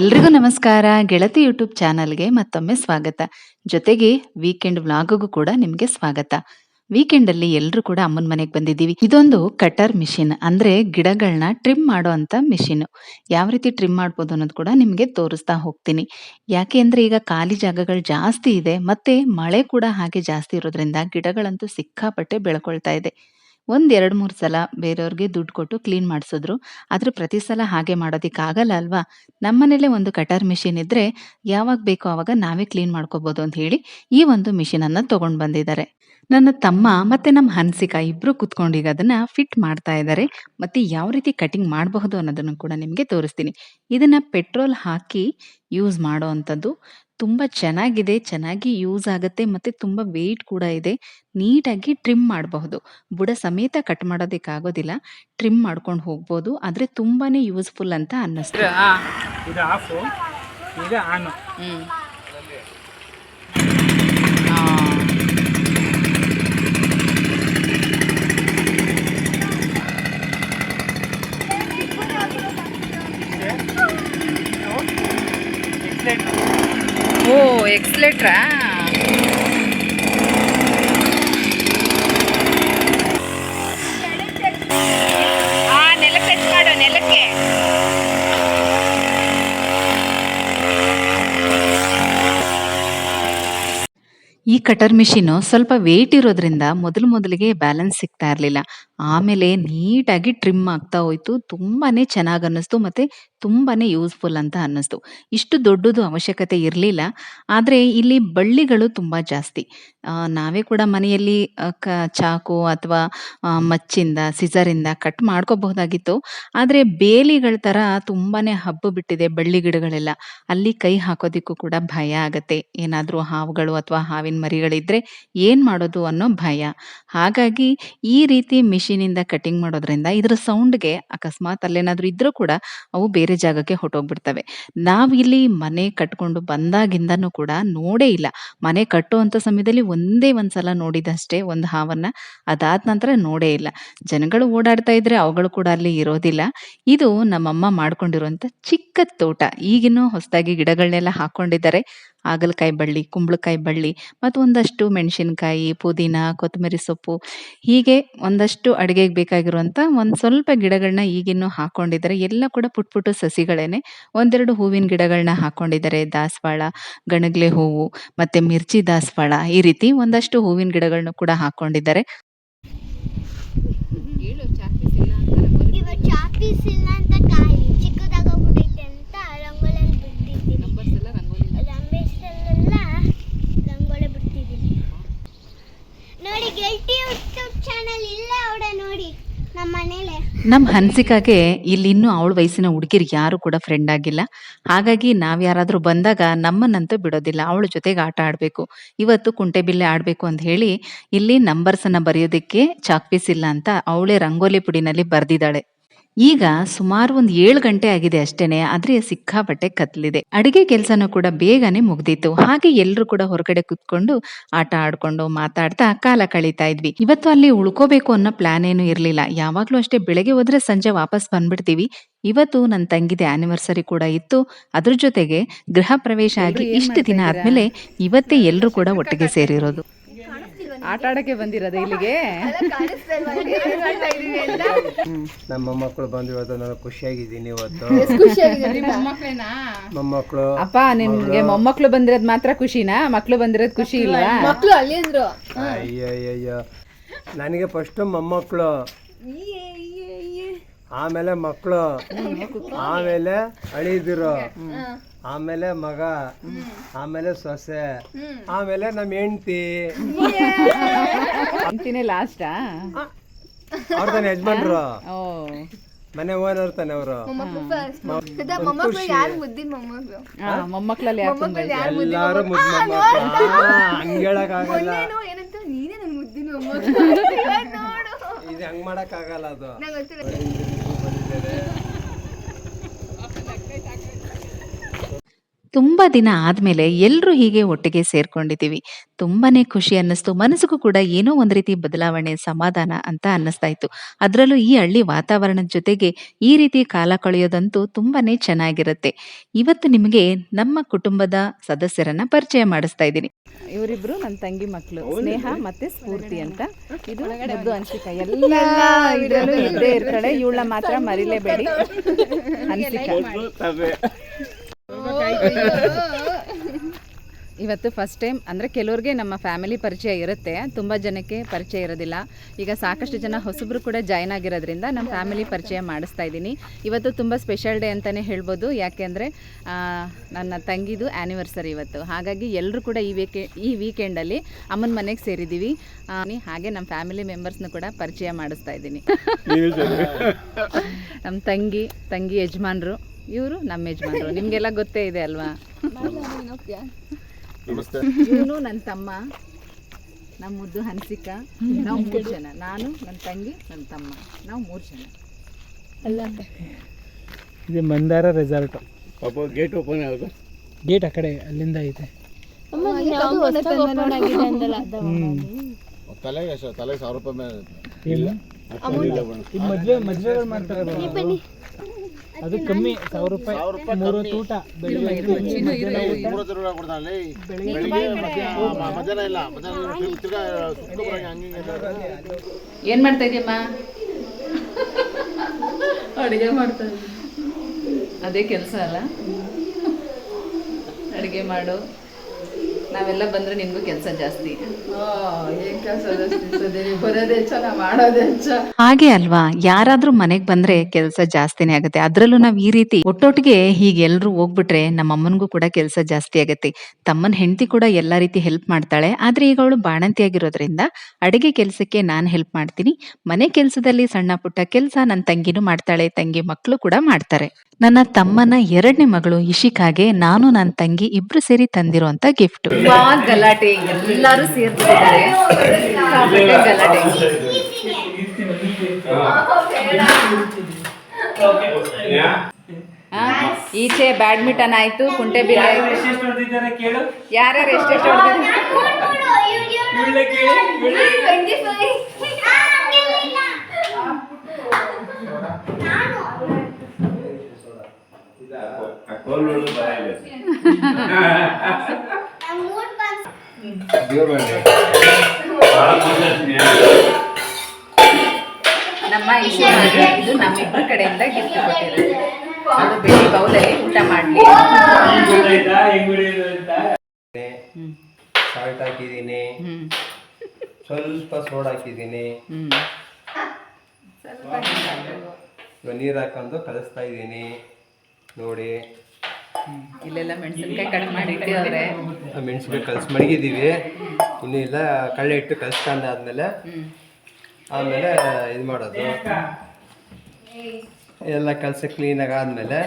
ಎಲ್ರಿಗೂ ನಮಸ್ಕಾರ. ಗೆಳತಿ ಯೂಟ್ಯೂಬ್ ಚಾನಲ್ಗೆ ಮತ್ತೊಮ್ಮೆ ಸ್ವಾಗತ. ಜೊತೆಗೆ ವೀಕೆಂಡ್ ವ್ಲಾಗ್ಗೂ ಕೂಡ ನಿಮಗೆ ಸ್ವಾಗತ. ವೀಕೆಂಡ್ ಅಲ್ಲಿ ಎಲ್ಲರೂ ಕೂಡ ಅಮ್ಮನ ಮನೆಗೆ ಬಂದಿದ್ದೀವಿ. ಇದೊಂದು ಕಟರ್ ಮಿಷಿನ್ ಅಂದ್ರೆ ಗಿಡಗಳನ್ನ ಟ್ರಿಮ್ ಮಾಡೋ ಅಂತ ಮಿಷಿನ್ ಯಾವ ರೀತಿ ಟ್ರಿಮ್ ಮಾಡ್ಬೋದು ಅನ್ನೋದು ಕೂಡ ನಿಮಗೆ ತೋರಿಸ್ತಾ ಹೋಗ್ತೀನಿ. ಯಾಕೆ ಅಂದ್ರೆ ಈಗ ಖಾಲಿ ಜಾಗಗಳು ಜಾಸ್ತಿ ಇದೆ, ಮತ್ತೆ ಮಳೆ ಕೂಡ ಹಾಗೆ ಜಾಸ್ತಿ ಇರೋದ್ರಿಂದ ಗಿಡಗಳಂತೂ ಸಿಕ್ಕಾಪಟ್ಟೆ ಬೆಳ್ಕೊಳ್ತಾ ಇದೆ. ಒಂದ್ ಮೂರು ಸಲ ಬೇರೆಯವ್ರಿಗೆ ದುಡ್ಡು ಕೊಟ್ಟು ಕ್ಲೀನ್ ಮಾಡಿಸಿದ್ರು. ಆದರೆ ಪ್ರತಿ ಸಲ ಹಾಗೆ ಮಾಡೋದಿಕ್ ಆಗಲ್ಲ ಅಲ್ವಾ? ನಮ್ಮನೇಲೆ ಒಂದು ಕಟರ್ ಮಿಷಿನ್ ಇದ್ರೆ ಯಾವಾಗ ಬೇಕೋ ಆವಾಗ ನಾವೇ ಕ್ಲೀನ್ ಮಾಡ್ಕೋಬೋದು ಅಂತ ಹೇಳಿ ಈ ಒಂದು ಮಿಷಿನನ್ನು ತೊಗೊಂಡು ಬಂದಿದ್ದಾರೆ. ನನ್ನ ತಮ್ಮ ಮತ್ತೆ ನಮ್ಮ ಹನ್ಸಿಕಾ ಇಬ್ಬರು ಕುತ್ಕೊಂಡೀಗ ಅದನ್ನು ಅದನ್ನ ಫಿಟ್ ಮಾಡ್ತಾ ಇದ್ದಾರೆ. ಮತ್ತೆ ಯಾವ ರೀತಿ ಕಟಿಂಗ್ ಮಾಡಬಹುದು ಅನ್ನೋದನ್ನು ಕೂಡ ನಿಮಗೆ ತೋರಿಸ್ತೀನಿ. ಇದನ್ನ ಪೆಟ್ರೋಲ್ ಹಾಕಿ ಯೂಸ್ ಮಾಡೋ ಅಂಥದ್ದು. ತುಂಬಾ ಚೆನ್ನಾಗಿದೆ ಚೆನ್ನಾಗಿ ಯೂಸ್ ಆಗುತ್ತೆ ಮತ್ತೆ ತುಂಬಾ ವೇಟ್ ಕೂಡ ಇದೆ. ನೀಟಾಗಿ ಟ್ರಿಮ್ ಮಾಡಬಹುದು. ಬುಡ ಸಮೇತ ಕಟ್ ಮಾಡೋದಕ್ಕಾಗೋದಿಲ್ಲ. ಟ್ರಿಮ್ ಮಾಡ್ಕೊಂಡು ಹೋಗ್ಬೋದು. ಆದ್ರೆ ತುಂಬಾನೇ ಯೂಸ್ಫುಲ್ ಅಂತ ಅನ್ನಿಸ್ತು. ಇದು ಆಫು ಈಗ ಆನು ಓ ಎಕ್ಸ್ಲೇಟ್ರಾ ಈ ಕಟರ್ ಮಿಷಿನ್ ಸ್ವಲ್ಪ ವೇಟ್ ಇರೋದ್ರಿಂದ ಮೊದಲು ಮೊದಲಿಗೆ ಬ್ಯಾಲೆನ್ಸ್ ಸಿಗ್ತಾ ಇರಲಿಲ್ಲ. ಆಮೇಲೆ ನೀಟಾಗಿ ಟ್ರಿಮ್ ಆಗ್ತಾ ಹೋಯ್ತು. ತುಂಬಾನೇ ಚೆನ್ನಾಗಿ ಅನ್ನಿಸ್ತು ಮತ್ತೆ ತುಂಬಾನೇ ಯೂಸ್ಫುಲ್ ಅಂತ ಅನ್ನಿಸ್ತು. ಇಷ್ಟು ದೊಡ್ಡದು ಅವಶ್ಯಕತೆ ಇರಲಿಲ್ಲ. ಆದರೆ ಇಲ್ಲಿ ಬಳ್ಳಿಗಳು ತುಂಬಾ ಜಾಸ್ತಿ. ನಾವೇ ಕೂಡ ಮನೆಯಲ್ಲಿ ಕ, ಚಾಕು ಅಥವಾ ಮಚ್ಚಿಂದ ಸಿಸರಿಂದ ಕಟ್ ಮಾಡ್ಕೋಬಹುದಾಗಿತ್ತು. ಆದರೆ ಬೇಲಿಗಳ ತರ ತುಂಬಾನೇ ಹಬ್ಬ ಬಿಟ್ಟಿದೆ ಬಳ್ಳಿ ಗಿಡಗಳೆಲ್ಲ. ಅಲ್ಲಿ ಕೈ ಹಾಕೋದಿಕ್ಕೂ ಕೂಡ ಭಯ ಆಗುತ್ತೆ. ಏನಾದ್ರೂ ಹಾವುಗಳು ಅಥವಾ ಹಾವಿನ ಮರಿಗಳಿದ್ರೆ ಏನ್ ಮಾಡೋದು ಅನ್ನೋ ಭಯ. ಹಾಗಾಗಿ ಈ ರೀತಿ ಮಿಷಿನಿಂದ ಕಟಿಂಗ್ ಮಾಡೋದ್ರಿಂದ ಇದ್ರ ಸೌಂಡ್ಗೆ ಅಕಸ್ಮಾತ್ ಅಲ್ಲೇನಾದ್ರೂ ಇದ್ರೂ ಕೂಡ ಅವು ಬೇರೆ ಜಾಗಕ್ಕೆ ಹೊಟ್ಟೋಗ್ಬಿಡ್ತವೆ ನಾವಿಲ್ಲಿ ಮನೆ ಕಟ್ಕೊಂಡು ಬಂದಾಗಿಂದನೂ ಕೂಡ ನೋಡೇ ಇಲ್ಲ. ಮನೆ ಕಟ್ಟುವಂತ ಸಮಯದಲ್ಲಿ ಒಂದೇ ಒಂದ್ಸಲ ನೋಡಿದಷ್ಟೇ ಒಂದು ಹಾವನ್ನ ಅದಾದ ನಂತರ ನೋಡೇ ಇಲ್ಲ. ಜನಗಳು ಓಡಾಡ್ತಾ ಇದ್ರೆ ಅವುಗಳು ಕೂಡ ಅಲ್ಲಿ ಇರೋದಿಲ್ಲ. ಇದು ನಮ್ಮಮ್ಮ ಮಾಡ್ಕೊಂಡಿರುವಂತ ಚಿಕ್ಕ ತೋಟ. ಈಗಿನ್ನೂ ಹೊಸದಾಗಿ ಗಿಡಗಳನ್ನೆಲ್ಲ ಹಾಕೊಂಡಿದ್ದಾರೆ. ಹಾಗಲಕಾಯಿ ಬಳ್ಳಿ, ಕುಂಬಳಕಾಯಿ ಬಳ್ಳಿ ಮತ್ತು ಒಂದಷ್ಟು ಮೆಣಸಿನಕಾಯಿ, ಪುದೀನ, ಕೊತ್ತಂಬರಿ ಸೊಪ್ಪು ಹೀಗೆ ಒಂದಷ್ಟು ಅಡುಗೆಗೆ ಬೇಕಾಗಿರುವಂಥ ಒಂದು ಸ್ವಲ್ಪ ಗಿಡಗಳನ್ನ ಈಗಿನ್ನೂ ಹಾಕ್ಕೊಂಡಿದ್ದಾರೆ ಎಲ್ಲ ಕೂಡ ಪುಟ್ ಪುಟ್ಟು ಸಸಿಗಳೇನೆ. ಒಂದೆರಡು ಹೂವಿನ ಗಿಡಗಳನ್ನ ಹಾಕ್ಕೊಂಡಿದ್ದಾರೆ ದಾಸವಾಳ, ಗಣಗ್ಲೆ ಹೂವು ಮತ್ತು ಮಿರ್ಚಿ ದಾಸವಾಳ ಈ ರೀತಿ ಒಂದಷ್ಟು ಹೂವಿನ ಗಿಡಗಳನ್ನು ಕೂಡ ಹಾಕೊಂಡಿದ್ದಾರೆ ಇವ ಚಾಪೀಸ್ ಇಲ್ಲ ಅಂತ ಕಾಯಿ ಚಿಕ್ಕದಾಗೋಗ್ಬಿಟ್ಟೈತೆ ಅಂತ ರಂಗೋಲಿಯಲ್ಲಿ ಬಿಟ್ಟಿದ್ದೀನಿ ರಂಬೇಶಲ್ಲೆಲ್ಲ ರಂಗೋಲಿ ಬಿಡ್ತಿದ್ದೀನಿ ನೋಡಿ ನೋಡಿ ನಮ್ಮ ನಮ್ಮ ಹನ್ಸಿಕಾಗೆ ಇಲ್ಲಿ ಇನ್ನೂ ಅವಳ ವಯಸ್ಸಿನ ಹುಡುಗಿರು ಯಾರು ಕೂಡ ಫ್ರೆಂಡ್ ಆಗಿಲ್ಲ. ಹಾಗಾಗಿ ನಾವ್ ಯಾರಾದ್ರೂ ಬಂದಾಗ ನಮ್ಮನ್ನಂತೂ ಬಿಡೋದಿಲ್ಲ, ಅವಳ ಜೊತೆಗೆ ಆಟ ಆಡ್ಬೇಕು, ಇವತ್ತು ಕುಂಟೆಬಿಲ್ಲೆ ಆಡ್ಬೇಕು ಅಂತ ಹೇಳಿ ಇಲ್ಲಿ ನಂಬರ್ಸ್ ಅನ್ನ ಬರೆಯೋದಕ್ಕೆ ಚಾಕ್ ಪೀಸ್ ಇಲ್ಲ ಅಂತ ಅವಳೇ ರಂಗೋಲಿ ಪುಡಿನಲ್ಲಿ ಬರ್ದಿದ್ದಾಳೆ. ಈಗ ಸುಮಾರು ಒಂದ್ ಏಳು ಗಂಟೆ ಆಗಿದೆ ಅಷ್ಟೇನೆ ಆದ್ರೆ ಸಿಕ್ಕಾಪಟ್ಟೆ ಕತ್ಲಿದೆ. ಅಡಿಗೆ ಕೆಲಸನೂ ಕೂಡ ಬೇಗನೆ ಮುಗ್ದಿತ್ತು. ಹಾಗೆ ಎಲ್ಲರೂ ಕೂಡ ಹೊರಗಡೆ ಕುತ್ಕೊಂಡು ಆಟ ಆಡ್ಕೊಂಡು ಮಾತಾಡ್ತಾ ಕಾಲ ಕಳೀತಾ ಇದ್ವಿ. ಇವತ್ತು ಅಲ್ಲಿ ಉಳ್ಕೋಬೇಕು ಅನ್ನೋ ಪ್ಲಾನ್ ಏನು ಇರ್ಲಿಲ್ಲ. ಯಾವಾಗ್ಲೂ ಅಷ್ಟೇ ಬೆಳಗ್ಗೆ ಹೋದ್ರೆ ಸಂಜೆ ವಾಪಸ್ ಬಂದ್ಬಿಡ್ತೀವಿ. ಇವತ್ತು ನನ್ನ ತಂಗಿದೆ ಆನಿವರ್ಸರಿ ಕೂಡ ಇತ್ತು. ಅದ್ರ ಜೊತೆಗೆ ಗೃಹ ಪ್ರವೇಶ ಆಗಿ ಇಷ್ಟು ದಿನ ಆದ್ಮೇಲೆ ಇವತ್ತೇ ಎಲ್ಲರೂ ಕೂಡ ಒಟ್ಟಿಗೆ ಸೇರಿರೋದು. ಆಟ ಆಡಕ್ಕೆ ಬಂದಿರೋದು ಇಲ್ಲಿಗೆ? ನಮ್ಮ ಮಕ್ಕಳು ಬಂದಿರೋದು ಇವತ್ತು ನಾನು ಖುಷಿಯಾಗಿದ್ದೀನಿ ಇವತ್ತು. ಮೊಮ್ಮಕ್ಕಳು ಅಪ್ಪ ನಿಮ್ಗೆ ಮೊಮ್ಮಕ್ಳು ಬಂದಿರೋದ್ ಮಾತ್ರ ಖುಷಿನಾ? ಮಕ್ಕಳು ಬಂದಿರೋದ್ ಖುಷಿ ಇಲ್ಲ ಇಲ್ವಾ? ಅಯ್ಯಯ್ಯಯ್ಯೋ. ನನಗೆ ಫಸ್ಟ್ ಮೊಮ್ಮಕ್ಕಳು ಆಮೇಲೆ ಮಕ್ಕಳು ಆಮೇಲೆ ಅಳಿದಿರು ಆಮೇಲೆ ಮಗ ಆಮೇಲೆ ಸೊಸೆ ಆಮೇಲೆ ನಮ್ಮ ಹೆಂಡತಿ. ಅಂತಿನೇ ಲಾಸ್ಟಾ ಅವ್ರ ತಾನೆ ಯಜಮಾನ್ರು. ಓ. ಮನೆ ಓನರ್ ತಾನೆ ಅವರು. ಆ, ಮೊಮ್ಮಕ್ಳಲ್ಲಿ ಯಾರು ತುಂಬಾ ಇಷ್ಟ? ಎಲ್ಲಾರು ಮುದ್ದು ಇದು ಹಂಗ್ ಮಾಡಕ್ ಆಗಲ್ಲ ಅದು Yeah. ತುಂಬ ದಿನ ಆದಮೇಲೆ ಎಲ್ಲರೂ ಹೀಗೆ ಒಟ್ಟಿಗೆ ಸೇರ್ಕೊಂಡಿದ್ದೀವಿ. ತುಂಬಾನೇ ಖುಷಿ ಅನ್ನಿಸ್ತು. ಮನಸ್ಸಿಗೂ ಕೂಡ ಏನೋ ಒಂದು ರೀತಿ ಬದಲಾವಣೆ ಸಮಾಧಾನ ಅಂತ ಅನ್ನಿಸ್ತಾ ಇತ್ತು. ಅದರಲ್ಲೂ ಈ ಹಳ್ಳಿ ವಾತಾವರಣದ ಜೊತೆಗೆ ಈ ರೀತಿ ಕಾಲ ಕಳೆಯೋದಂತೂ ತುಂಬಾನೇ ಚೆನ್ನಾಗಿರುತ್ತೆ. ಇವತ್ತು ನಿಮಗೆ ನಮ್ಮ ಕುಟುಂಬದ ಸದಸ್ಯರನ್ನ ಪರಿಚಯ ಮಾಡಿಸ್ತಾ ಇದ್ದೀನಿ. ಇವರಿಬ್ರು ನನ್ನ ತಂಗಿ ಮಕ್ಕಳು ಸ್ನೇಹ ಮತ್ತೆ ಸ್ಫೂರ್ತಿ ಅಂತ. ಇದು ಮುದ್ದು ಅನ್ಸಿಕ. ಎಲ್ಲ ಇದರಲ್ಲೂ ಇದ್ದೇ ಇರ್ತಾಳೆ ಇವಳ ಮಾತ್ರ ಮರಿಲೇಬೇಡಿ. ಹನ್ಸಿಕಾ ಇವತ್ತು ಫಸ್ಟ್ ಟೈಮ್ ಅಂದರೆ ಕೆಲವ್ರಿಗೆ ನಮ್ಮ ಫ್ಯಾಮಿಲಿ ಪರಿಚಯ ಇರುತ್ತೆ ತುಂಬ ಜನಕ್ಕೆ ಪರಿಚಯ ಇರೋದಿಲ್ಲ. ಈಗ ಸಾಕಷ್ಟು ಜನ ಹೊಸಬ್ರು ಕೂಡ ಜಾಯ್ನ್ ಆಗಿರೋದ್ರಿಂದ ನಮ್ಮ ಫ್ಯಾಮಿಲಿ ಪರಿಚಯ ಮಾಡಿಸ್ತಾ ಇದ್ದೀನಿ. ಇವತ್ತು ತುಂಬ ಸ್ಪೆಷಲ್ ಡೇ ಅಂತಲೇ ಹೇಳ್ಬೋದು. ಯಾಕೆಂದರೆ ನನ್ನ ತಂಗಿದು ಆ್ಯನಿವರ್ಸರಿ ಇವತ್ತು. ಹಾಗಾಗಿ ಎಲ್ಲರೂ ಕೂಡ ಈ ವೀಕೆ ಈ ವೀಕೆಂಡಲ್ಲಿ ಅಮ್ಮನ ಮನೆಗೆ ಸೇರಿದ್ದೀವಿ ಹಾಗೆ ನಮ್ಮ ಫ್ಯಾಮಿಲಿ ಮೆಂಬರ್ಸ್ನ ಕೂಡ ಪರಿಚಯ ಮಾಡಿಸ್ತಾ ಇದ್ದೀನಿ. ನಮ್ಮ ತಂಗಿ ತಂಗಿ ಯಜಮಾನ್ರು. ಇವರು ನಮ್ಮ ಯಜಮಾನರು. ನಿಮಗೆಲ್ಲ ಗೊತ್ತೇ ಇದೆ ಅಲ್ವಾ? ಇವನು ನನ್ನ ತಮ್ಮ ನಮ್ಮ ಮುದ್ದು ಹನ್ಸಿಕಾ ನಾವು ಮೂರು ಜನ. ನಾನು ನನ್ನ ತಂಗಿ ನನ್ನ ತಮ್ಮ. ನಾವು ಮೂರು ಜನ. ಇದು ಮಂದಾರ ರೆಸಾರ್ಟ್ ಗೇಟ್ ಓಪನ್ ಆಗೋದು ಗೇಟ್ ಆ ಕಡೆ ಅಲ್ಲಿಂದ ಐತೆ ತಲೆಗೆ ತಲೆಗೆ ಸಾವಿರ ರೂಪಾಯಿ ಮೇಲೆ. ಮದ್ವೆ ಮದ್ವೆಗಳು ಮಾಡ್ತಾರೆ. ಅದು ಕಮ್ಮಿ ಸಾವಿರ ರೂಪಾಯಿ ಮೂರು ತೂಟ ಊಟ. ಏನು ಮಾಡ್ತಾ ಇದೀಯಮ್ಮ? ಅಡುಗೆ ಮಾಡ್ತಾ ಅದೇ ಕೆಲಸ ಅಲ್ಲ. ಅಡುಗೆ ಮಾಡು. ನಾವೆಲ್ಲ ಬಂದ್ರೆ ನಿಮಗೂ ಕೆಲಸ ಜಾಸ್ತಿ. ಹಾಗೆ ಅಲ್ವಾ? ಯಾರಾದ್ರೂ ಮನೆಗೆ ಬಂದ್ರೆ ಕೆಲಸ ಜಾಸ್ತಿನೇ ಆಗುತ್ತೆ. ಅದ್ರಲ್ಲೂ ನಾವ್ ಈ ರೀತಿ ಒಟ್ಟೊಟ್ಟಿಗೆ ಹೀಗೆ ಎಲ್ರು ಹೋಗ್ಬಿಟ್ರೆ ನಮ್ಮ ಅಮ್ಮನ್ಗೂ ಕೂಡ ಕೆಲಸ ಜಾಸ್ತಿ ಆಗತ್ತೆ. ತಮ್ಮನ್ ಹೆಂಡತಿ ಕೂಡ ಎಲ್ಲಾ ರೀತಿ ಹೆಲ್ಪ್ ಮಾಡ್ತಾಳೆ. ಆದ್ರೆ ಈಗ ಅವಳು ಬಾಣಂತಿ ಆಗಿರೋದ್ರಿಂದ ಅಡಿಗೆ ಕೆಲ್ಸಕ್ಕೆ ನಾನ್ ಹೆಲ್ಪ್ ಮಾಡ್ತೀನಿ. ಮನೆ ಕೆಲ್ಸದಲ್ಲಿ ಸಣ್ಣ ಪುಟ್ಟ ಕೆಲ್ಸ ನನ್ ತಂಗಿನೂ ಮಾಡ್ತಾಳೆ ತಂಗಿ ಮಕ್ಕಳು ಕೂಡ ಮಾಡ್ತಾರೆ. ನನ್ನ ತಮ್ಮನ ಎರಡನೇ ಮಗಳು ಇಶಿಕಾಗೆ ನಾನು ನನ್ನ ತಂಗಿ ಇಬ್ರು ಸೇರಿ ತಂದಿರುವಂತ ಗಿಫ್ಟ್ ಗಲಾಟೆ. ಎಲ್ಲರೂ ಸೇರ್ತಿದ್ದಾರೆ ಗಲಾಟೆ. ಈಚೆ ಬ್ಯಾಡ್ಮಿಂಟನ್ ಆಯ್ತು ಕುಂಟೆಬಿಲ್ಲೆ ಆಯ್ತು. ಎಷ್ಟೆಷ್ಟು ಹೊಡೆದಿದ್ದಾರೆ ಕೇಳು. ಯಾರ್ಯಾರು ಎಷ್ಟೆಷ್ಟು ಹೊಡೆದಿದ್ದಾರೆ? ನಮ್ಮ ಇಶು ಇದು ನಮ್ಮಿಬ್ಬರ ಕಡೆಯಿಂದ ಗಿಫ್ಟ್ ಕೊಟ್ಟಿರೋದು. ಅದು ಬೆಳಿ ಬೌಲಲ್ಲಿ ಊಟ ಮಾಡಲಿ. ಸಾಲ್ಟ್ ಹಾಕಿದ್ದೀನಿ. ಸ್ವಲ್ಪ ಸೋಡ್ ಹಾಕಿದ್ದೀನಿ. ನೀರು ಹಾಕೊಂಡು ಕಲಿಸ್ತಾ ಇದ್ದೀನಿ. ನೋಡಿ. ಇಲ್ಲೆಲ್ಲ ಮೆಣಸಿನ್ಕಾಯಿ ಕಟ್ ಮಾಡಿ ಇಟ್ಟಿದ್ದಾರೆ. ಮೆಣಸಿನ್ಕಾಯಿ ಕಲ್ಸಿ ಮಡಗಿದ್ದೀವಿ ಇನ್ನು ಇಲ್ಲ ಕಳ್ಳೆ ಇಟ್ಟು ಕಲಿಸ್ಕೊಂಡಾದ್ಮೇಲೆ ಆದಮೇಲೆ ಆಮೇಲೆ ಇದು ಮಾಡೋದು. ಎಲ್ಲ ಕಲಸಿ ಕ್ಲೀನಾಗಿ ಆದಮೇಲೆ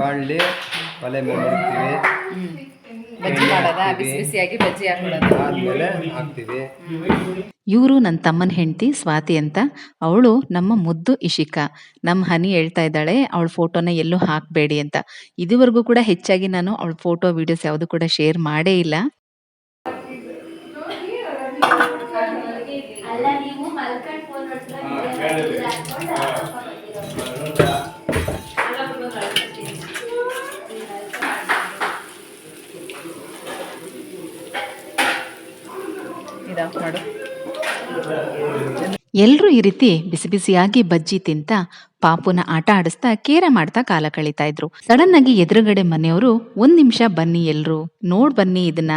ಬಾಣಲಿ ಒಲೆ ಮೇಲೆ ಇಡ್ತೀವಿ ಬಜ್ಜಿ ಮಾಡೋದಾ? ಬಿಸಿ ಬಿಸಿಯಾಗಿ ಬಜ್ಜಿ ಹಾಕೊಳ್ಳೋದು ಆದಮೇಲೆ ಹಾಕ್ತೀವಿ. ಇವರು ನನ್ನ ತಮ್ಮನ ಹೆಂಡತಿ ಸ್ವಾತಿ ಅಂತ. ಅವಳು ನಮ್ಮ ಮುದ್ದು ಇಶಿಕಾ. ನಮ್ಮ ಹನಿ ಹೇಳ್ತಾ ಇದ್ದಾಳೆ ಅವಳ ಫೋಟೋನ ಎಲ್ಲೂ ಹಾಕಬೇಡಿ ಅಂತ. ಇದುವರೆಗೂ ಕೂಡ ಹೆಚ್ಚಾಗಿ ನಾನು ಅವಳ ಫೋಟೋ ವಿಡಿಯೋಸ್ ಯಾವುದು ಕೂಡ ಶೇರ್ ಮಾಡೇ ಇಲ್ಲ. ಇದು ಮಾಡು. ಎಲ್ಲರೂ ಈ ರೀತಿ ಬಿಸಿ ಬಿಸಿಯಾಗಿ ಬಜ್ಜಿ ತಿಂತ ಪಾಪುನ ಆಟ ಆಡಿಸ್ತಾ ಕೇರ ಮಾಡ್ತಾ ಕಾಲ ಕಳೀತಾ ಇದ್ರು. ಸಡನ್ ಆಗಿ ಎದುರುಗಡೆ ಮನೆಯವರು ಒಂದ್ ನಿಮಿಷ ಬನ್ನಿ ಎಲ್ರು ನೋಡ್ ಬನ್ನಿ ಇದನ್ನ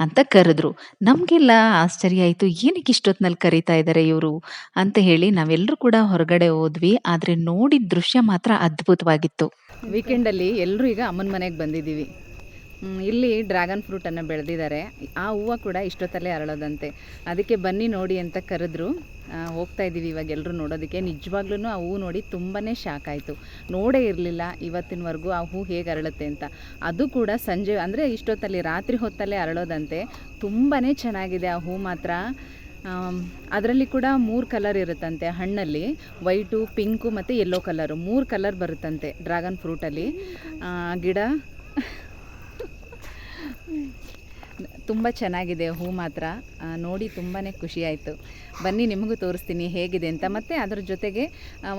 ಅಂತ ಕರೆದ್ರು. ನಮ್ಗೆಲ್ಲ ಆಶ್ಚರ್ಯ ಆಯ್ತು ಏನಕ್ಕೆ ಇಷ್ಟೊತ್ನಲ್ಲಿ ಕರೀತಾ ಇದ್ದಾರೆ ಇವರು? ಅಂತ ಹೇಳಿ ನಾವೆಲ್ಲರೂ ಕೂಡ ಹೊರಗಡೆ ಹೋದ್ವಿ. ಆದ್ರೆ ನೋಡಿದ ದೃಶ್ಯ ಮಾತ್ರ ಅದ್ಭುತವಾಗಿತ್ತು. ವೀಕೆಂಡಲ್ಲಿ ಎಲ್ಲರೂ ಈಗ ಅಮ್ಮನ ಮನೆಗೆ ಬಂದಿದ್ದೀವಿ. ಹ್ಮ್, ಇಲ್ಲಿ ಡ್ರ್ಯಾಗನ್ ಫ್ರೂಟನ್ನು ಬೆಳೆದಿದ್ದಾರೆ. ಆ ಹೂವು ಕೂಡ ಇಷ್ಟೊತ್ತಲ್ಲೇ ಅರಳೋದಂತೆ. ಅದಕ್ಕೆ ಬನ್ನಿ ನೋಡಿ ಅಂತ ಕರೆದ್ರು. ಹೋಗ್ತಾ ಇದ್ದೀವಿ ಇವಾಗ ಎಲ್ಲರೂ ನೋಡೋದಕ್ಕೆ. ನಿಜವಾಗ್ಲೂ ಆ ಹೂ ನೋಡಿ ತುಂಬಾ ಶಾಕ್ ಆಯಿತು. ನೋಡೇ ಇರಲಿಲ್ಲ ಇವತ್ತಿನವರೆಗೂ ಆ ಹೂ ಹೇಗೆ ಅರಳುತ್ತೆ ಅಂತ. ಅದು ಕೂಡ ಸಂಜೆ, ಅಂದರೆ ಇಷ್ಟೊತ್ತಲ್ಲಿ ರಾತ್ರಿ ಹೊತ್ತಲ್ಲೇ ಅರಳೋದಂತೆ. ತುಂಬಾ ಚೆನ್ನಾಗಿದೆ ಆ ಹೂ ಮಾತ್ರ. ಅದರಲ್ಲಿ ಕೂಡ ಮೂರು ಕಲರ್ ಇರುತ್ತಂತೆ ಹಣ್ಣಲ್ಲಿ. ವೈಟು, ಪಿಂಕು ಮತ್ತು ಯೆಲ್ಲೋ ಕಲರು. ಮೂರು ಕಲರ್ ಬರುತ್ತಂತೆ ಡ್ರ್ಯಾಗನ್ ಫ್ರೂಟಲ್ಲಿ. ಗಿಡ. ತುಂಬ ಚೆನ್ನಾಗಿದೆ ಹೂ ಮಾತ್ರ. ನೋಡಿ ತುಂಬಾ ಖುಷಿ ಆಯಿತು ಬನ್ನಿ, ನಿಮಗೂ ತೋರಿಸ್ತೀನಿ ಹೇಗಿದೆ ಅಂತ. ಮತ್ತು ಅದ್ರ ಜೊತೆಗೆ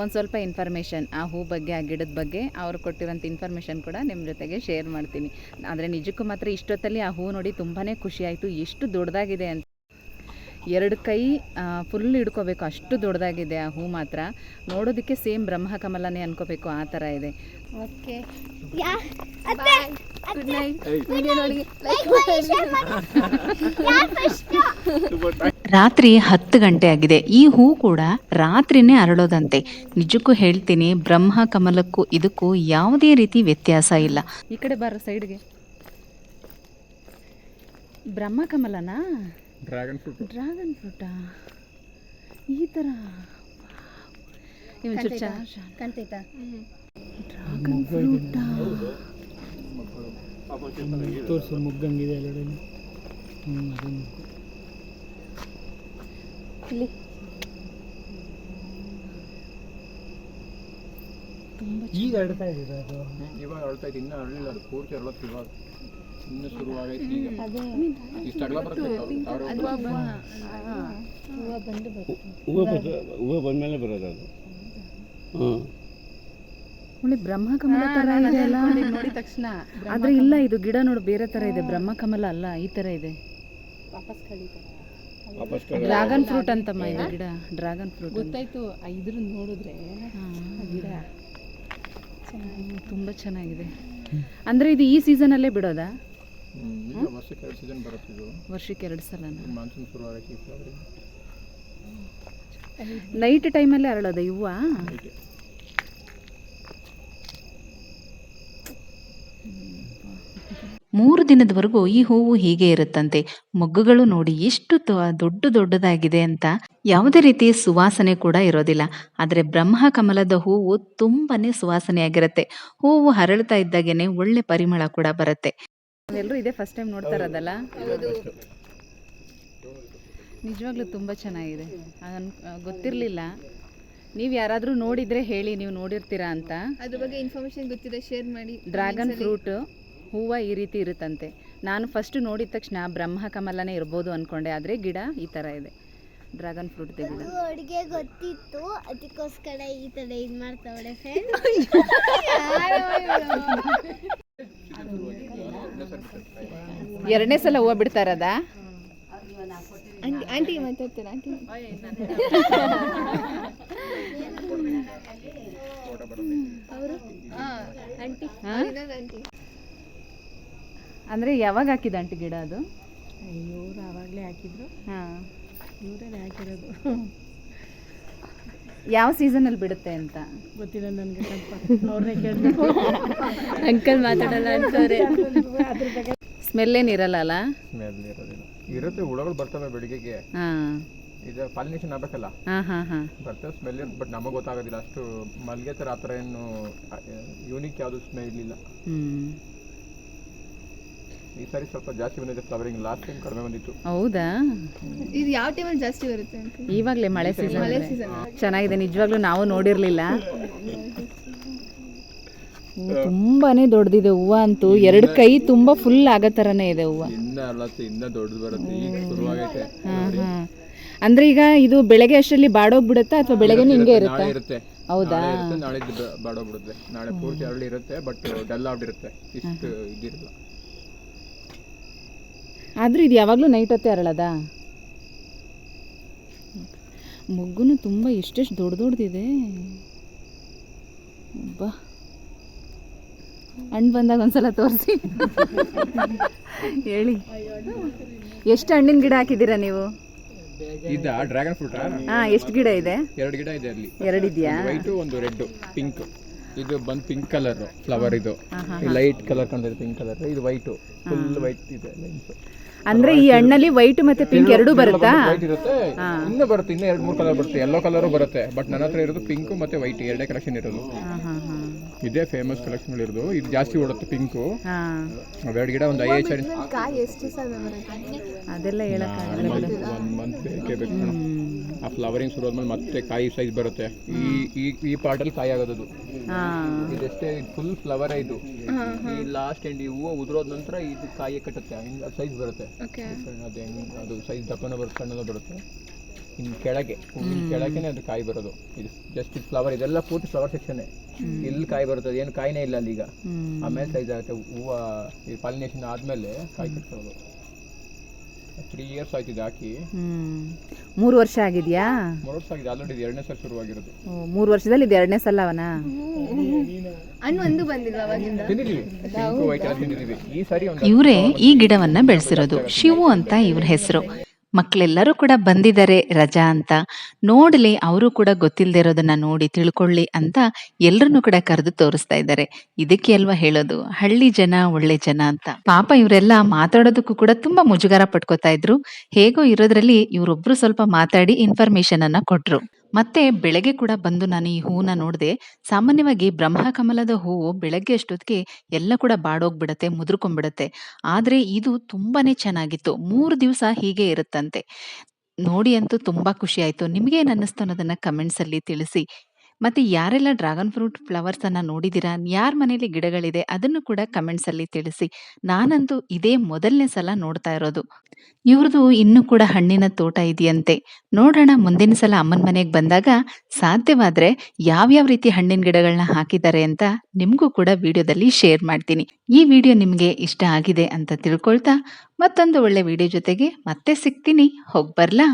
ಒಂದು ಸ್ವಲ್ಪ ಇನ್ಫಾರ್ಮೇಷನ್ ಆ ಹೂ ಬಗ್ಗೆ, ಆ ಗಿಡದ ಬಗ್ಗೆ ಅವರು ಕೊಟ್ಟಿರೋಂಥ ಇನ್ಫಾರ್ಮೇಷನ್ ಕೂಡ ನಿಮ್ಮ ಜೊತೆಗೆ ಶೇರ್ ಮಾಡ್ತೀನಿ. ಆದರೆ ನಿಜಕ್ಕೂ ಮಾತ್ರ ಇಷ್ಟೊತ್ತಲ್ಲಿ ಆ ಹೂ ನೋಡಿ ತುಂಬಾ ಖುಷಿಯಾಯಿತು. ಎಷ್ಟು ದೊಡ್ಡದಾಗಿದೆ ಅಂತ. ಎರಡು ಕೈ ಫುಲ್ ಹಿಡ್ಕೋಬೇಕು. ಅಷ್ಟು ದೊಡ್ಡದಾಗಿದೆ ಆ ಹೂ ಮಾತ್ರ. ನೋಡೋದಕ್ಕೆ ಸೇಮ್ ಬ್ರಹ್ಮಕಮಲನೇ ಅನ್ಕೋಬೇಕು. ಆ ಥರ ಇದೆ. ಓಕೆ. ಯಾ ಗುಡ್ ನೈಟ್ ರಾತ್ರಿ ಹತ್ತು ಗಂಟೆ ಆಗಿದೆ. ಈ ಹೂ ಕೂಡ ರಾತ್ರಿನೇ ಅರಳೋದಂತೆ. ನಿಜಕ್ಕೂ ಹೇಳ್ತೀನಿ ಬ್ರಹ್ಮ ಕಮಲಕ್ಕೂ ಇದಕ್ಕೂ ಯಾವುದೇ ರೀತಿ ವ್ಯತ್ಯಾಸ ಇಲ್ಲ. ಈ ಕಡೆ ಬಾರ ಸೈಡ್ಗೆ ಬ್ರಹ್ಮಕಮಲನಾ ಡ್ರ್ಯಾಗನ್ ಫ್ರೂಟ್ ಡ್ರ್ಯಾಗನ್ ಫ್ರೂಟಾ ಈ ಥರ ಕಾಣ್ತೈತಾ ಡ್ರ್ಯಾಗನ್ ಫ್ರೂಟಾ ತೋರಿಸು ಮುಗ್ಗಂಗಿದೆ ಎಲ್ಲೆಡೆ. ಮುಗ್ಗು. ಈಗ ಅಳ್ತಾ ಇದೀರ ಅದು? ಇವಾಗ ಅಳ್ತಾ ಇದ್ದೀನಿ ಇನ್ನೂ ಅರಳಿಲ್ಲ ಅದು ಪೂರ್ತಿ ಅರಳತ್ತು ಇವಾಗ. ಇನ್ನೂ ಶುರುವಾಗೈತೆ ಈಗ. ಇಷ್ಟು ಅಗಲ ಬರುತ್ತೆ ಹೂವು. ಹೂವು ಬಂದಮೇಲೆ ಬರೋದು ಅದು. ಹಾಂ ನೋಡಿ ಬ್ರಹ್ಮಕಮಲ ಥರ ಇದೆ ಅಲ್ಲ? ನೋಡಿದ ತಕ್ಷಣ. ಆದ್ರೆ ಇಲ್ಲ ಇದು ಗಿಡ ನೋಡಿ ಬೇರೆ ತರ ಇದೆ. ಬ್ರಹ್ಮಕಮಲ ಅಲ್ಲ ಈ ತರ ಇದೆ. ಡ್ರಾಗನ್ ಡ್ರ್ಯಾಗನ್ ಫ್ರೂಟ್ ಅಂತಮ್ಮ ಇದು ಗಿಡ. ಡ್ರಾಗನ್ ಫ್ರೂಟ್ ಗೊತ್ತಾಯ್ತು ಇದ್ರ ನೋಡಿದ್ರೆ ಗಿಡ. ತುಂಬಾ ಚೆನ್ನಾಗಿದೆ. ಅಂದ್ರೆ ಇದು ಈ ಸೀಸನಲ್ಲೇ ಬಿಡೋದಾ? ಈಗ ವರ್ಷಕ್ಕೆ ಎರಡು ಸೀಸನ್ ಬರುತ್ತೆ ಇದು. ವರ್ಷಕ್ಕೆ ಎರಡು ಸಲ ಮಾನ್ಸೂನ್ ಶುರು ಆಗಕ್ಕೆ ನೈಟ್ ಟೈಮಲ್ಲೇ ಅರಳೋದ ಇವ್ವ? ಮೂರು ದಿನದವರೆಗೂ ಈ ಹೂವು ಹೀಗೆ ಇರುತ್ತಂತೆ. ಮೊಗ್ಗುಗಳು ನೋಡಿ ಎಷ್ಟು ದೊಡ್ಡ ದೊಡ್ಡದಾಗಿದೆ ಅಂತ ಯಾವುದೇ ರೀತಿ ಸುವಾಸನೆ ಕೂಡ ಇರೋದಿಲ್ಲ. ಆದರೆ ಬ್ರಹ್ಮ ಕಮಲದ ಹೂವು ತುಂಬಾನೇ ಸುವಾಸನೆಯಾಗಿರುತ್ತೆ. ಹೂವು ಹರಳ್ತಾ ಇದ್ದಾಗೇನೆ ಒಳ್ಳೆ ಪರಿಮಳ ಕೂಡ ಬರುತ್ತೆ. ಎಲ್ಲರೂ ಇದೇ ಫಸ್ಟ್ ಟೈಮ್ ನೋಡ್ತಾ ಇರೋದಲ್ಲ? ನಿಜವಾಗ್ಲೂ ತುಂಬ ಚೆನ್ನಾಗಿದೆ. ಗೊತ್ತಿರಲಿಲ್ಲ. ನೀವು ಯಾರಾದರೂ ನೋಡಿದರೆ ಹೇಳಿ ನೀವು ನೋಡಿರ್ತೀರಾ ಅಂತ. ಅದ್ರ ಬಗ್ಗೆ ಇನ್ಫಾರ್ಮೇಶನ್ ಗೊತ್ತಿದೆ ಶೇರ್ ಮಾಡಿ. ಡ್ರ್ಯಾಗನ್ ಫ್ರೂಟ್ ಹೂವು ಈ ರೀತಿ ಇರುತ್ತಂತೆ. ನಾನು ಫಸ್ಟ್ ನೋಡಿದ ತಕ್ಷಣ ಬ್ರಹ್ಮ ಕಮಲನೇ ಇರ್ಬೋದು ಅಂದ್ಕೊಂಡೆ ಆದರೆ ಗಿಡ ಈ ಥರ ಇದೆ. ಡ್ರ್ಯಾಗನ್ ಫ್ರೂಟ್ ಗಿಡ. ಅಡುಗೆ ಗೊತ್ತಿತ್ತು ಅದಕ್ಕೋಸ್ಕರ ಈ ಥರ ಇದು ಮಾಡ್ತಾವಳೆ ಫ್ರೆಂಡ್ ಎರಡನೇ ಸಲ ಹೂವು ಬಿಡ್ತಾ ಇರೋದಾ? ಆಂಟಿ ಮಾತಾಡ್ತೀರಾ ಆಂಟಿ. ಅಂದರೆ ಯಾವಾಗ ಹಾಕಿದ ಆಂಟಿ ಗಿಡ ಅದು? ಅಯ್ಯೋ ಆವಾಗಲೇ ಹಾಕಿದ್ರು. ಹಾಂ. ಇವರೇ ಹಾಕಿರೋದು. ಯಾವ ಸೀಸನಲ್ಲಿ ಬಿಡುತ್ತೆ ಅಂತ? ಗೊತ್ತಿಲ್ಲ ನನಗೆ ಸ್ವಲ್ಪ. ಅವ್ರನ್ನೇ ಕೇಳಬೇಕು. ಅಂಕಲ್ ಮಾತಾಡಲ್ಲ ಅಂತಾರೆ. ಸ್ಮೆಲ್ ಏನಿರಲ್ಲ ಅಲ್ಲ? ಸ್ಮೆಲ್ ಇರೋದಿಲ್ಲ. ಇರುತ್ತೆ ಹುಳಗಳು ಬರ್ತವೆ ಬೆಳಿಗ್ಗೆಗೆ. ಹಾಂ. ಇದು ಪಾಲಿನೇಷನ್ ಆಗಬೇಕಲ್ಲ? ಹಾಂ ಹಾಂ ಹಾಂ. ಬರ್ತವೆ ಸ್ಮೆಲ್ ಇರುತ್ತೆ ಬಟ್ ನಮಗೆ ಗೊತ್ತಾಗೋದಿಲ್ಲ. ಅಷ್ಟು ಮಲ್ಗೆ ಥರ ಆ ಥರ ಏನು ಯೂನಿಕ್ ಯಾವುದು ಸ್ಮೆಲ್ ಇಲ್ಲ. ಹ್ಞೂ ಈ ಸಾರಿ ಸ್ವಲ್ಪ ಜಾಸ್ತಿ ಬಂದಿದೆ ಫ್ಲವರಿಂಗ್ ಲಾಸ್ಟ್ ಟೈಮ್ ಕಡಿಮೆ ಬಂದಿತ್ತು. ಹೌದಾ? ಇದು ಯಾವ ಟೈಮಲ್ಲಿ ಜಾಸ್ತಿ ಬರುತ್ತೆ ಅಂಕಲ್ ಇವಾಗಲೇ ಮಳೆ ಸೀಸನ್ ಮಳೆ ಸೀಸನ್ ಚೆನ್ನಾಗಿದೆ ನಿಜವಾಗ್ಲೂ ನಾವು ನೋಡಿರಲಿಲ್ಲ. ತುಂಬಾನೇ ದೊಡ್ಡದಿದೆ ಹೂವು ಅಂತೂ. ಎರಡು ಕೈ ತುಂಬಾ ಫುಲ್ ಆಗೋ ತರನೇ ಇದೆ ಹೂವು. ಇನ್ನ ಅರಳತ್ತೆ ಇನ್ನ ದೊಡ್ಡದು ಬರುತ್ತೆ. ಈಗ ಶುರುವಾಗೈತೆ. ಹಾಂ ಈಗ ಇದು ಬೆಳಗ್ಗೆ ಅಷ್ಟರಲ್ಲಿ ಬಾಡೋಗ್ಬಿಡುತ್ತಾ ಅಥವಾ ಬೆಳಗ್ಗೆ ಹಿಂಗೆ ಇರುತ್ತಾ ನಾಳೆ ಇರುತ್ತೆ. ಹೌದಾ? ನಾಳೆ ಇರುತ್ತೆ ನಾಳೆ ಬಾಡೋಗ್ಬಿಡುತ್ತೆ. ನಾಳೆ ಪೂರ್ತಿ ಅರಳಿ ಇರುತ್ತೆ ಬಟ್ ಡಲ್ ಆಗಿರುತ್ತೆ ಇಷ್ಟು ಇದಿರಲ್ಲ. ಆದರೂ ಇದು ಯಾವಾಗಲೂ ನೈಟ್ ಹೊತ್ತೇ ಅರಳದ? ಮೊಗ್ಗುನು ತುಂಬ ಎಷ್ಟೆಷ್ಟು ದೊಡ್ಡ ದೊಡ್ಡದಿದೆ ಬಾ ಹಣ್ಣು ಬಂದಾಗ ಒಂದ್ಸಲ ತೋರಿಸಿ. ಹೇಳಿ. ಎಷ್ಟು ಹಣ್ಣಿನ ಗಿಡ ಹಾಕಿದ್ದೀರಾ ನೀವು? ಇದ ಡ್ರ್ಯಾಗನ್ ಫ್ರೂಟ್? ಹಾಂ ಎಷ್ಟು ಗಿಡ ಇದೆ? ಎರಡು ಗಿಡ ಇದೆ ಅಲ್ಲಿ. ಎರಡು ಇದೆಯಾ? ಒಂದು ರೆಡ್ ಪಿಂಕ್. ಇದು ಬಂದು ಪಿಂಕ್ ಕಲರ್ ಫ್ಲವರ್ ಇದು. ಲೈಟ್ ಕಲರ್ ಕಂಡಿದೆ ಪಿಂಕ್ ಕಲರ್ ಇದು ವೈಟು ಫುಲ್ ವೈಟ್ ಇದೆ ಲೈನ್ಸ್ ಅಂದ್ರೆ ಈ ಹಣ್ಣಲ್ಲಿ ವೈಟ್ ಮತ್ತೆ ಪಿಂಕ್ ಎರಡೂ ಬರುತ್ತಾ? ವೈಟ್ ಇರುತ್ತೆ. ಇನ್ನು ಬರುತ್ತೆ ಇನ್ನು ಎರಡು ಮೂರು ಕಲರ್ ಬರುತ್ತೆ. ಎಲ್ಲೋ ಕಲರು ಬರುತ್ತೆ. ಬಟ್ ನನ್ನ ಹತ್ರ ಇರೋದು ಪಿಂಕ್ ಮತ್ತೆ ವೈಟ್ ಎರಡೇ ಕಲೆಕ್ಷನ್ ಇರೋದು. ಹಾ ಹಾ ಹಾ. ಇದೇ ಫೇಮಸ್ ಕಲೆಕ್ಷನ್ ಇರೋದು. ಇದು ಜಾಸ್ತಿ ಓಡುತ್ತೆ ಪಿಂಕು ಎರಡು ಅವೆರಡು ಗಿಡ ಒಂದು ಐ ಎಚ್ ಎಷ್ಟು ಸಮಯ ಬರುತ್ತೆ ಅದೆಲ್ಲ ಹೇಳಕ್ಕಾಗಲ್ಲ. ಬಿಡು ಮಂತ್ ಬೇಕೇ ಬೇಕು. ಆ ಫ್ಲವರಿಂಗ್ ಶುರು ಆದ್ಮೇಲೆ ಮತ್ತೆ ಕಾಯಿ ಸೈಜ್ ಬರುತ್ತೆ. ಈ ಈ ಈ ಪಾರ್ಟಲ್ಲಿ ಕಾಯಿ ಆಗೋದು ಹಾ. ಇದಷ್ಟೇ ಫುಲ್ ಫ್ಲವರ್ ಇದು. ಈ ಲಾಸ್ಟ್ ಎಂಡ್ ಈ ಹೂವು ಉದುರೋದ ನಂತರ ಇದು ಕಾಯಿ ಕಟ್ಟುತ್ತೆ. ಸೈಜ್ ಬರುತ್ತೆ. ಅದು ಹೆಂಗೆ ಅದು ಸೈಜ್ ದಪ್ಪನ ಬರುತ್ತೆ ಸಣ್ಣದ ಬರುತ್ತೆ. ಇನ್ನು ಕೆಳಗೆ ಹೂವಿನ ಕೆಳಗೆನೆ ಅದು ಕಾಯಿ ಬರೋದು. ಇದು ಜಸ್ಟ್ ಇದು ಫ್ಲವರ್ ಇದೆಲ್ಲ ಪೂರ್ತಿ ಫ್ಲವರ್ ಸೆಕ್ಷನ್ ಇಲ್ಲಿ ಕಾಯಿ ಬರುತ್ತೆ ಏನು ಕಾಯಿನೇ ಇಲ್ಲ ಅಲ್ಲಿ ಈಗ. ಆಮೇಲೆ ಸೈಜ್ ಆಗುತ್ತೆ. ಹೂವು ಈ ಪಾಲಿನೇಷನ್ ಆದಮೇಲೆ ಕಾಯಿ ಕಟ್ಸೋದು ತ್ರೀ ಇಯರ್ಸ್ ಆಯ್ತು ಇದು ಹಾಕಿ ಹ್ಮ್. ಮೂರು ವರ್ಷ ಆಗಿದೆಯಾ? ಮೂರು ವರ್ಷ ಆಗಿದೆ ಆಲ್ರೆಡಿ ಇದು ಎರಡನೇ ಸಲ ಶುರುವಾಗಿರೋದು. ಮೂರು ವರ್ಷದಲ್ಲಿ ಇದು ಎರಡನೇ ಸಲ ಅವನ? ಹಣ್ಣು ಒಂದು ಬಂದಿಲ್ಲ ಅವಾಗಿಂದ. ತಿಂದಿದ್ದೀವಿ. ಪಿಂಕ್ ವೈಟ್ ಎಲ್ಲ ತಿಂದಿದ್ದೀವಿ. ಈ ಸಾರಿ ಒಂದು ಇವರೇ ಈ ಗಿಡವನ್ನ ಬೆಳೆಸಿರೋದು ಶಿವು ಅಂತ ಇವ್ರ ಹೆಸರು. ಮಕ್ಕಳೆಲ್ಲರೂ ಕೂಡ ಬಂದಿದ್ದಾರೆ ರಜಾ ಅಂತ. ನೋಡಲಿ, ಅವರು ಕೂಡ ಗೊತ್ತಿಲ್ಲದೆ ಇರೋದನ್ನ ನೋಡಿ ತಿಳ್ಕೊಳ್ಳಿ ಅಂತ ಎಲ್ಲರನ್ನೂ ಕೂಡ ಕರೆದು ತೋರಿಸ್ತಾ ಇದ್ದಾರೆ. ಇದಕ್ಕೆ ಅಲ್ವಾ ಹೇಳೋದು? ಹಳ್ಳಿ ಜನ ಒಳ್ಳೆ ಜನ ಅಂತ. ಪಾಪ ಇವರೆಲ್ಲ ಮಾತಾಡೋದಕ್ಕೂ ಕೂಡ ತುಂಬಾ ಮುಜುಗರ ಪಟ್ಕೋತಾ ಇದ್ರು. ಹೇಗೋ ಇರೋದ್ರಲ್ಲಿ ಇವರೊಬ್ರು ಸ್ವಲ್ಪ ಮಾತಾಡಿ ಇನ್ಫಾರ್ಮೇಶನ್ ಅನ್ನ ಕೊಟ್ರು. ಮತ್ತೆ ಬೆಳಗ್ಗೆ ಕೂಡ ಬಂದು ನಾನು ಈ ಹೂವನ್ನ ನೋಡಿದೆ, ಸಾಮಾನ್ಯವಾಗಿ ಬ್ರಹ್ಮಕಮಲದ ಹೂವು ಬೆಳಗ್ಗೆ ಅಷ್ಟೊತ್ತಿಗೆ ಎಲ್ಲ ಕೂಡ ಬಾಡೋಗ್ಬಿಡತ್ತೆ ಮುದುರ್ಕೊಂಡ್ಬಿಡತ್ತೆ ಆದ್ರೆ ಇದು ತುಂಬಾನೇ ಚೆನ್ನಾಗಿತ್ತು. ಮೂರು ದಿವಸ ಹೀಗೆ ಇರುತ್ತಂತೆ. ನೋಡಿ ಅಂತೂ ತುಂಬಾ ಖುಷಿ ಆಯ್ತು. ನಿಮ್ಗೇನ್ ಅನ್ನಿಸ್ತು ಅನ್ನೋದನ್ನ ಕಮೆಂಟ್ಸ್ ಅಲ್ಲಿ ತಿಳಿಸಿ. ಮತ್ತೆ ಯಾರೆಲ್ಲ ಡ್ರಾಗನ್ ಫ್ರೂಟ್ ಫ್ಲವರ್ಸ್ ಅನ್ನ ನೋಡಿದಿರಾ? ಯಾರ ಮನೇಲಿ ಗಿಡಗಳಿದೆ? ಅದನ್ನು ಕೂಡ ಕಮೆಂಟ್ಸ್ ಅಲ್ಲಿ ತಿಳಿಸಿ. ನಾನಂತೂ ಇದೇ ಮೊದಲನೇ ಸಲ ನೋಡ್ತಾ ಇರೋದು. ಇವ್ರದ್ದು ಇನ್ನೂ ಕೂಡ ಹಣ್ಣಿನ ತೋಟ ಇದೆಯಂತೆ. ನೋಡೋಣ, ಮುಂದಿನ ಸಲ ಅಮ್ಮನ ಮನೆಗೆ ಬಂದಾಗ ಸಾಧ್ಯವಾದ್ರೆ ಯಾವ್ಯಾವ ರೀತಿ ಹಣ್ಣಿನ ಗಿಡಗಳನ್ನ ಹಾಕಿದ್ದಾರೆ ಅಂತ ನಿಮ್ಗೂ ಕೂಡ ವಿಡಿಯೋದಲ್ಲಿ ಶೇರ್ ಮಾಡ್ತೀನಿ. ಈ ವಿಡಿಯೋ ನಿಮ್ಗೆ ಇಷ್ಟ ಆಗಿದೆ ಅಂತ ತಿಳ್ಕೊಳ್ತಾ ಮತ್ತೊಂದು ಒಳ್ಳೆ ವಿಡಿಯೋ ಜೊತೆಗೆ ಮತ್ತೆ ಸಿಗ್ತೀನಿ. ಹೋಗ್ಬರ್ಲಾ